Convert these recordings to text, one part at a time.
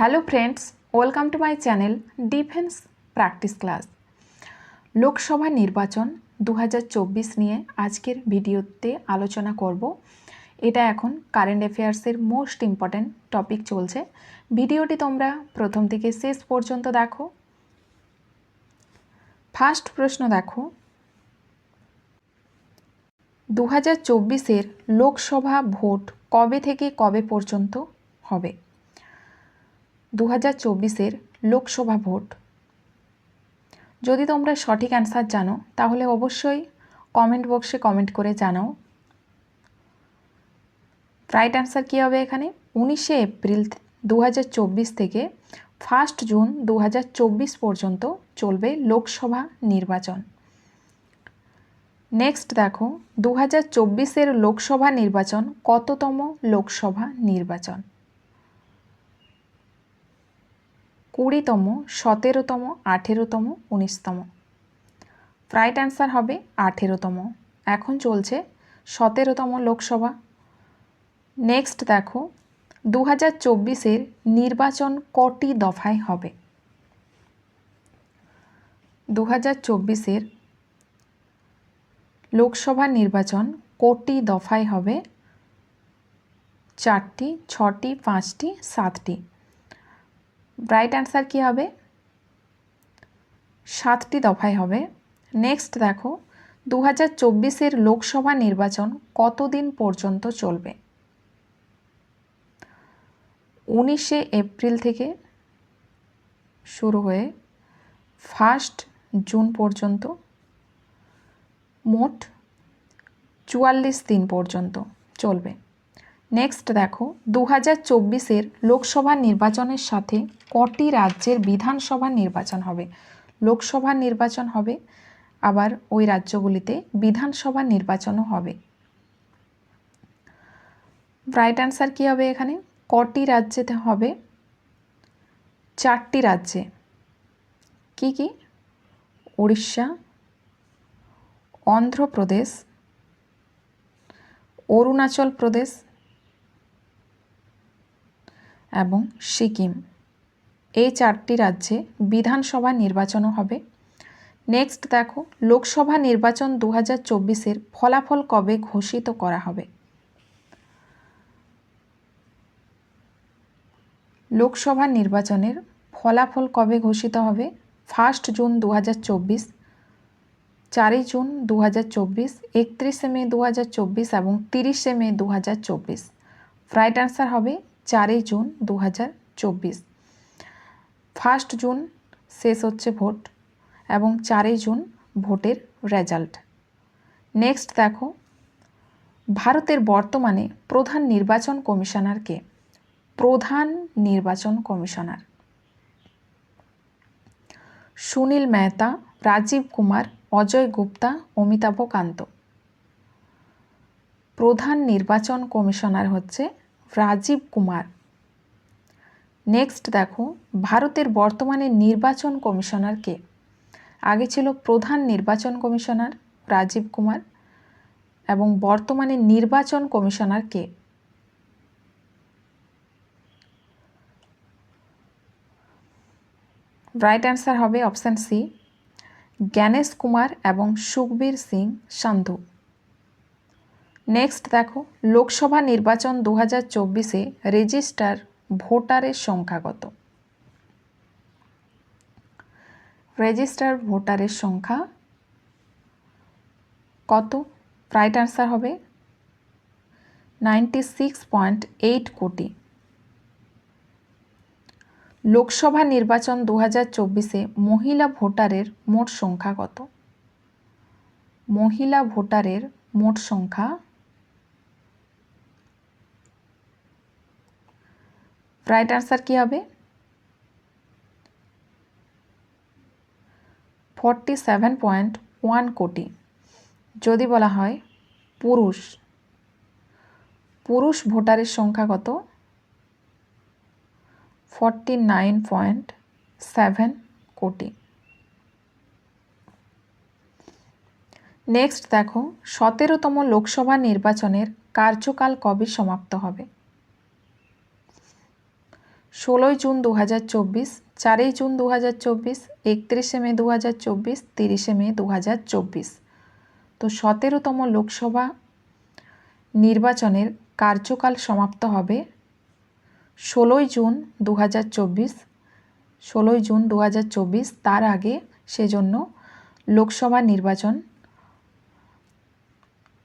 Hello friends welcome to my channel defence practice class Lok Sabha নির্বাচন দু হাজার চব্বিশ নিয়ে আজকের ভিডিওতে আলোচনা করব। এটা এখন কারেন্ট অ্যাফেয়ার্সের মোস্ট ইম্পর্ট্যান্ট টপিক চলছে। ভিডিওটি তোমরা প্রথম থেকে শেষ পর্যন্ত দেখো। ফার্স্ট প্রশ্ন দেখো। দু হাজার লোকসভা ভোট কবে থেকে কবে পর্যন্ত হবে? দু হাজার চব্বিশের লোকসভা ভোট। যদি তোমরা সঠিক অ্যান্সার জানো, তাহলে অবশ্যই কমেন্ট বক্সে কমেন্ট করে জানাও। রাইট অ্যান্সার কী হবে এখানে? উনিশে এপ্রিল দু হাজার চব্বিশ থেকে ফার্স্ট জুন দু হাজার চব্বিশ পর্যন্ত চলবে লোকসভা নির্বাচন। নেক্সট দেখো দু হাজার লোকসভা নির্বাচন কততম লোকসভা নির্বাচন? কুড়িতম, সতেরোতম, আঠেরোতম, উনিশতম। রাইট অ্যান্সার হবে আঠেরোতম। এখন চলছে সতেরোতম লোকসভা। নেক্সট দেখো দু হাজার চব্বিশের নির্বাচন কটি দফায় হবে? দু হাজার চব্বিশের লোকসভা নির্বাচন কোটি দফায় হবে? চারটি, ছটি, পাঁচটি, সাতটি। রাইট অ্যান্সার কী হবে? সাতটি দফায় হবে। নেক্সট দেখো দু হাজার চব্বিশের লোকসভা নির্বাচন কতদিন পর্যন্ত চলবে? উনিশে এপ্রিল থেকে শুরু হয়ে ফার্স্ট জুন পর্যন্ত, মোট চুয়াল্লিশ দিন পর্যন্ত চলবে। নেক্সট দেখো দু হাজার চব্বিশের লোকসভা নির্বাচনের সাথে কটি রাজ্যের বিধানসভা নির্বাচন হবে? লোকসভা নির্বাচন হবে, আবার ওই রাজ্যগুলিতে বিধানসভা নির্বাচনও হবে। রাইট অ্যান্সার কী হবে এখানে? কটি রাজ্যেতে হবে? চারটি রাজ্যে। কি কি? উড়িষ্যা, অন্ধ্রপ্রদেশ, অরুণাচল প্রদেশ এবং সিকিম। এই চারটি রাজ্যে বিধানসভা নির্বাচনও হবে। নেক্সট দেখো, লোকসভা নির্বাচন দু হাজার চব্বিশের ফলাফল কবে ঘোষিত করা হবে? লোকসভা নির্বাচনের ফলাফল কবে ঘোষিত হবে? ফার্স্ট জুন দু হাজার চব্বিশ, চারই জুন দু হাজার চব্বিশ, একত্রিশে মে দু হাজার চব্বিশ এবং তিরিশে মে দু হাজার চব্বিশ। রাইট অ্যান্সার হবে চারই জুন দু হাজার চব্বিশ। ফার্স্ট জুন শেষ হচ্ছে ভোট এবং চারই জুন ভোটের রেজাল্ট। নেক্সট দেখো, ভারতের বর্তমানে প্রধান নির্বাচন কমিশনারকে প্রধান নির্বাচন কমিশনার। সুনীল মেহতা, রাজীব কুমার, অজয় গুপ্তা, অমিতাভ কান্ত। প্রধান নির্বাচন কমিশনার হচ্ছে রাজীব কুমার। নেক্সট দেখো, ভারতের বর্তমানে নির্বাচন কমিশনার কে? আগে ছিল প্রধান নির্বাচন কমিশনার রাজীব কুমার এবং বর্তমানে নির্বাচন কমিশনার কে? রাইট অ্যান্সার হবে অপশান সি জ্ঞানেশ কুমার এবং সুখবীর সিং সান্ধু। নেক্সট দেখো, লোকসভা নির্বাচন দু হাজার চব্বিশে রেজিস্টার ভোটারের সংখ্যা কত? রেজিস্টার ভোটারের সংখ্যা কত? রাইট অ্যান্সার হবে নাইনটি সিক্স পয়েন্ট এইট কোটি। লোকসভা নির্বাচন দু হাজার চব্বিশে মহিলা ভোটারের মোট সংখ্যা কত? মহিলা ভোটারের মোট সংখ্যা রাইট আনসার কী হবে? ফর্টি সেভেন পয়েন্ট ওয়ান কোটি। যদি বলা হয় পুরুষ পুরুষ ভোটারের সংখ্যা কত? ফর্টি নাইন পয়েন্ট সেভেন কোটি। নেক্সট দেখো, সতেরোতম লোকসভা নির্বাচনের কার্যকাল কবে সমাপ্ত হবে? ষোলোই জুন দু হাজার চব্বিশ, চারই জুন দু হাজার চব্বিশ, একত্রিশে মে দু হাজার চব্বিশ, তিরিশে মে দু হাজার চব্বিশ। তো সতেরোতম লোকসভা নির্বাচনের কার্যকাল সমাপ্ত হবে ষোলোই জুন দু হাজার চব্বিশ। ষোলোই জুন দু হাজার চব্বিশ, তার আগে সেজন্য লোকসভা নির্বাচন,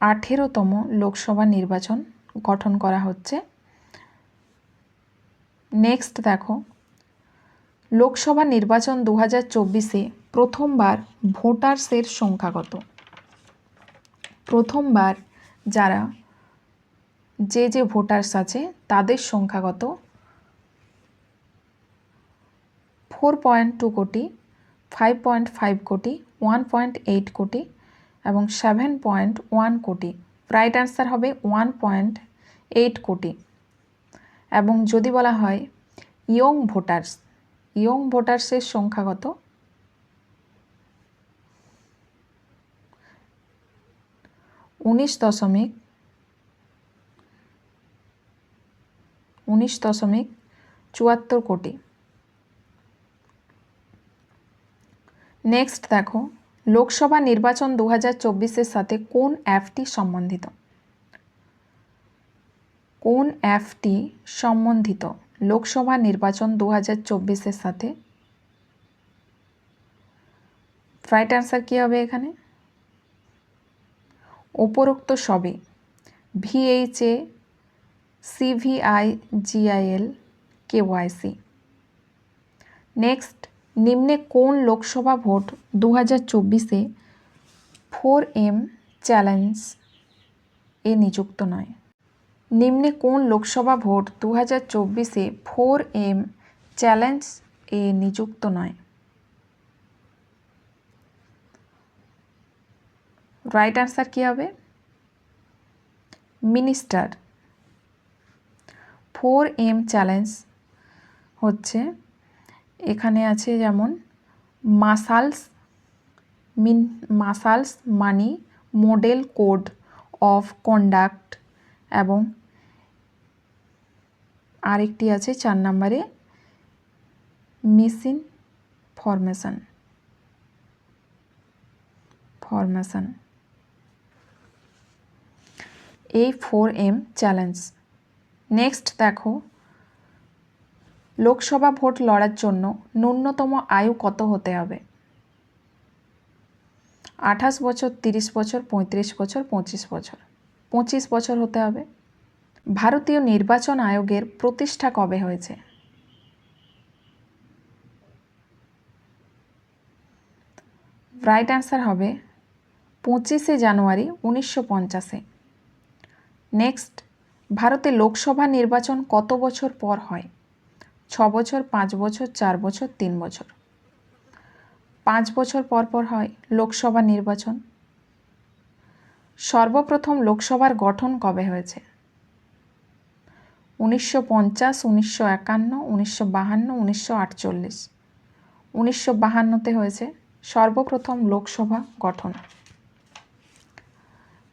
আঠেরোতম লোকসভা নির্বাচন গঠন করা হচ্ছে। নেক্সট দেখো। লোকসভা নির্বাচন দু হাজার চব্বিশে প্রথমবার ভোটার্সের সংখ্যা কত? প্রথমবার যারা যে যে ভোটার্স আছে তাদের সংখ্যা কত? ফোর পয়েন্ট টু কোটি ফাইভ পয়েন্ট ফাইভ কোটি ওয়ান পয়েন্ট এইট কোটি এবং সেভেন পয়েন্ট ওয়ান কোটি। রাইট অ্যান্সার হবে ওয়ান পয়েন্ট এইট কোটি। এবং যদি বলা হয় ইয়ং ভোটার্স, ইয়ং ভোটার্সের সংখ্যা কত? উনিশ দশমিক উনিশ দশমিক চুয়াত্তর কোটি। নেক্সট দেখো, লোকসভা নির্বাচন দু হাজার চব্বিশের সাথে কোন অ্যাপটি সম্বন্ধিত? কোন অ্যাপটি সম্বন্ধিত লোকসভা নির্বাচন দু হাজার চব্বিশের সাথে? রাইট অ্যান্সার কী হবে এখানে? উপরোক্ত সবে ভিএইচএ সিভিআই জিআইএল কেওয়াইসি। নেক্সট নিম্নে কোন লোকসভা ভোট দু হাজার চব্বিশে ফোর এম চ্যালেঞ্জ এ নিযুক্ত নয়? নিম্নে কোন লোকসভা ভোট দু হাজার চব্বিশে ফোর এম চ্যালেঞ্জ এ নিযুক্ত নয়? রাইট অ্যান্সার কী হবে? মিনিস্টার। ফোর এম চ্যালেঞ্জ হচ্ছে, এখানে আছে যেমন muscles mean, muscles money model code of conduct এবং আরেকটি আছে চার নম্বরে মিসিন ফরমেশন। ফরমেশন। এই ফোর এম চ্যালেঞ্জ। নেক্সট দেখো, লোকসভা ভোট লড়ার জন্য ন্যূনতম আয়ু কত হতে হবে? আঠাশ বছর, তিরিশ বছর, পঁয়ত্রিশ বছর, পঁচিশ বছর। পঁচিশ বছর হতে হবে। ভারতীয় নির্বাচন আয়োগের প্রতিষ্ঠা কবে হয়েছে? রাইট অ্যান্সার হবে পঁচিশে জানুয়ারি উনিশশো পঞ্চাশে। নেক্সট, ভারতে লোকসভা নির্বাচন কত বছর পর হয়? ছ বছর, পাঁচ বছর, চার বছর, তিন বছর। পাঁচ বছর পর পর হয় লোকসভা নির্বাচন। সর্বপ্রথম লোকসভার গঠন কবে হয়েছে? উনিশশো পঞ্চাশ, উনিশশো একান্ন, উনিশশো বাহান্ন, উনিশশো আটচল্লিশ। উনিশশো বাহান্নতে হয়েছে সর্বপ্রথম লোকসভা গঠন।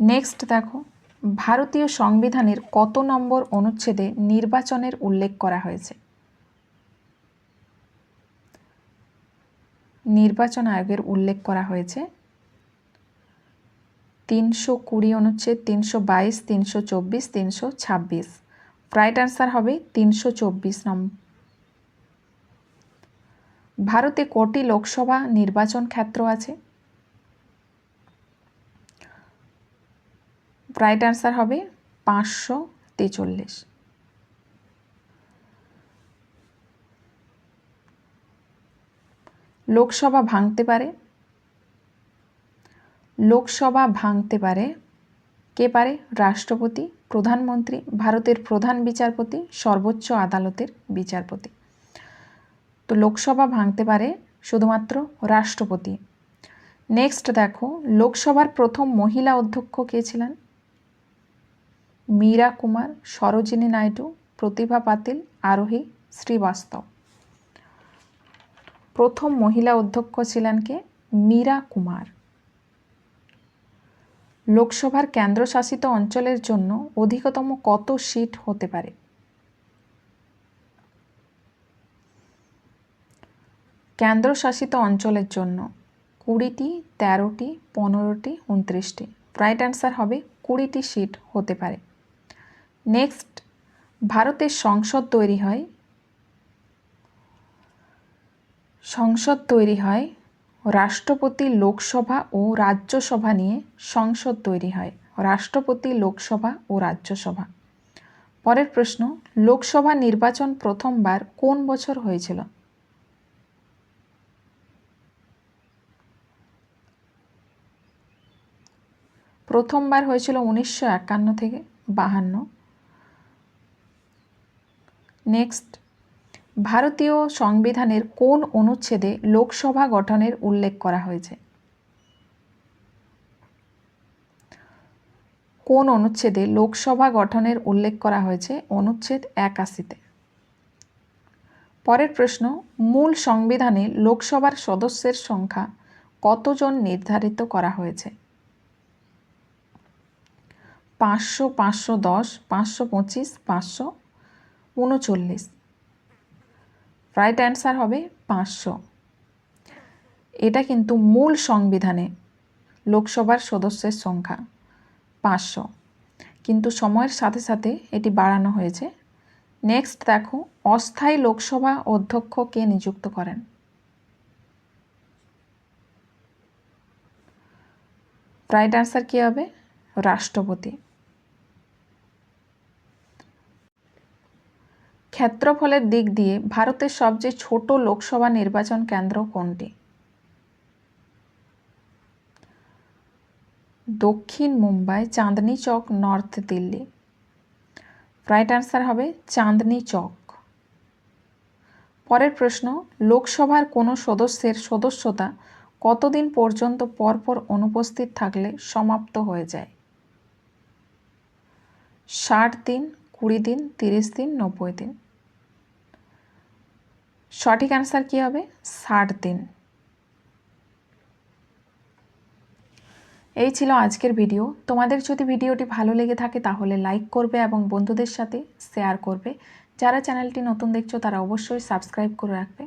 নেক্সট দেখো, ভারতীয় সংবিধানের কত নম্বর অনুচ্ছেদে নির্বাচনের উল্লেখ করা হয়েছে? নির্বাচন আয়োগের উল্লেখ করা হয়েছে তিনশো কুড়ি অনুচ্ছেদ, তিনশো বাইশ, তিনশো চব্বিশ, তিনশো ছাব্বিশ। রাইট অ্যান্সার হবে তিনশো চব্বিশ নম্বর ভারতে কটি লোকসভা নির্বাচন ক্ষেত্র আছে? রাইট অ্যান্সার হবে পাঁচশো তেচল্লিশ। লোকসভা ভাঙতে পারে লোকসভা ভাঙতে পারে। কে পারে? রাষ্ট্রপতি, প্রধানমন্ত্রী, ভারতের প্রধান বিচারপতি, সর্বোচ্চ আদালতের বিচারপতি। তো লোকসভা ভাঙতে পারে শুধুমাত্র রাষ্ট্রপতি। নেক্সট দেখো, লোকসভার প্রথম মহিলা অধ্যক্ষ কে ছিলেন? মীরা কুমার, সরোজিনী নাইডু, প্রতিভা পাতিল, আরোহী শ্রীবাস্তব। প্রথম মহিলা অধ্যক্ষ ছিলেন কে? মীরা কুমার। লোকসভার কেন্দ্রশাসিত অঞ্চলের জন্য অধিকতম কত সিট হতে পারে? কেন্দ্রশাসিত অঞ্চলের জন্য কুড়িটি, তেরোটি, পনেরোটি, উনত্রিশটি। রাইট অ্যান্সার হবে কুড়িটি সিট হতে পারে। নেক্সট, ভারতের সংসদ তৈরি হয়। সংসদ তৈরি হয় রাষ্ট্রপতি লোকসভা ও রাজ্যসভা নিয়ে সংসদ তৈরি হয়। রাষ্ট্রপতি লোকসভা ও রাজ্যসভা। পরের প্রশ্ন, লোকসভা নির্বাচন প্রথমবার কোন বছর হয়েছিল? প্রথমবার হয়েছিল উনিশশো একান্ন থেকে বাহান্ন। নেক্সট। ভারতীয় সংবিধানের কোন অনুচ্ছেদে লোকসভা গঠনের উল্লেখ করা হয়েছে? কোন অনুচ্ছেদে লোকসভা গঠনের উল্লেখ করা হয়েছে? অনুচ্ছেদ একাশিতে। পরের প্রশ্ন, মূল সংবিধানে লোকসভার সদস্যের সংখ্যা কতজন নির্ধারিত করা হয়েছে? পাঁচশো পাঁচশো দশ, পাঁচশো পঁচিশ, পাঁচশো উনচল্লিশ। রাইট অ্যান্সার হবে পাঁচশো। এটা কিন্তু মূল সংবিধানে লোকসভার সদস্যের সংখ্যা, পাঁচশো। কিন্তু সময়ের সাথে সাথে এটি বাড়ানো হয়েছে। নেক্সট দেখো, অস্থায়ী লোকসভা অধ্যক্ষ কে নিযুক্ত করেন? রাইট অ্যান্সার কী হবে? রাষ্ট্রপতি। ক্ষেত্রফলের দিক দিয়ে ভারতের সবচেয়ে ছোট লোকসভা নির্বাচন কেন্দ্র কোনটি? দক্ষিণ Mumbai, Chandni Chowk, north Delhi. Right answer হবে চাঁদনি চক। পরের প্রশ্ন, লোকসভার কোনো সদস্যের সদস্যতা কতদিন পর্যন্ত পরপর অনুপস্থিত থাকলে সমাপ্ত হয়ে যায়? ষাট দিন, কুড়ি দিন, তিরিশ দিন, নব্বই দিন। সঠিক অ্যান্সার কী হবে? ষাট দিন। এই ছিল আজকের ভিডিও। তোমাদের যদি ভিডিওটি ভালো লেগে থাকে তাহলে লাইক করবে এবং বন্ধুদের সাথে শেয়ার করবে। যারা চ্যানেলটি নতুন দেখছ তারা অবশ্যই সাবস্ক্রাইব করে রাখবে।